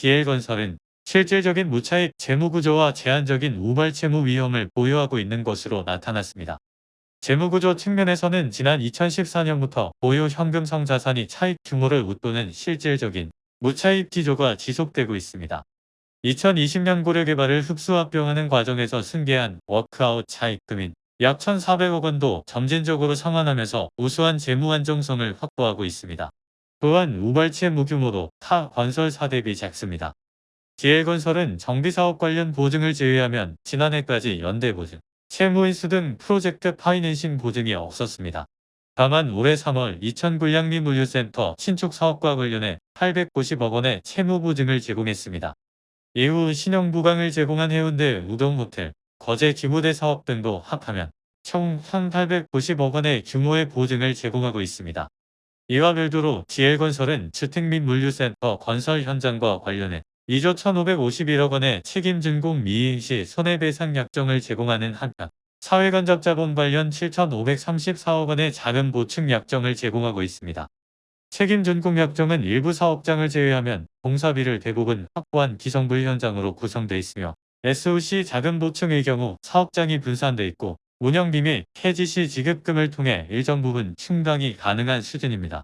DL건설은 실질적인 무차익 재무구조와 제한적인 우발 채무 위험을 보유하고 있는 것으로 나타났습니다. 재무구조 측면에서는 지난 2014년부터 보유 현금성 자산이 차익 규모를 웃도는 실질적인 무차익 기조가 지속되고 있습니다. 2020년 고려개발을 흡수 합병하는 과정에서 승계한 워크아웃 차익금인 약 1,400억 원도 점진적으로 상환하면서 우수한 재무 안정성을 확보하고 있습니다. 또한 우발채 무규모도 타 건설사 대비 작습니다. DL건설은 정비사업 관련 보증을 제외하면 지난해까지 연대보증, 채무인수 등 프로젝트 파이낸싱 보증이 없었습니다. 다만 올해 3월 이천 군량리 물류센터 신축 사업과 관련해 890억 원의 채무 보증을 제공했습니다. 이후 신용부강을 제공한 해운대 우동호텔, 거제 기무대 사업 등도 합하면 총 1,890억 원의 규모의 보증을 제공하고 있습니다. 이와 별도로 DL건설은 주택 및 물류센터 건설 현장과 관련해 2조 1,551억 원의 책임준공 미이행 시 손해배상 약정을 제공하는 한편 사회간접자본 관련 7,534억 원의 자금 보충 약정을 제공하고 있습니다. 책임준공 약정은 일부 사업장을 제외하면 공사비를 대부분 확보한 기성불 현장으로 구성되어 있으며 SOC 자금 보충의 경우 사업장이 분산돼 있고 운영비 및 해지 시 지급금을 통해 일정 부분 충당이 가능한 수준입니다.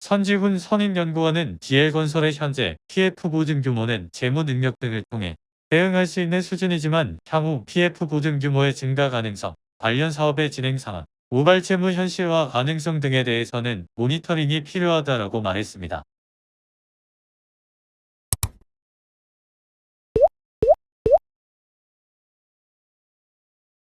선지훈 선임연구원은 DL건설의 현재 PF 보증 규모는 재무 능력 등을 통해 대응할 수 있는 수준이지만 향후 PF 보증 규모의 증가 가능성, 관련 사업의 진행 상황, 우발 채무 현실화 가능성 등에 대해서는 모니터링이 필요하다라고 말했습니다.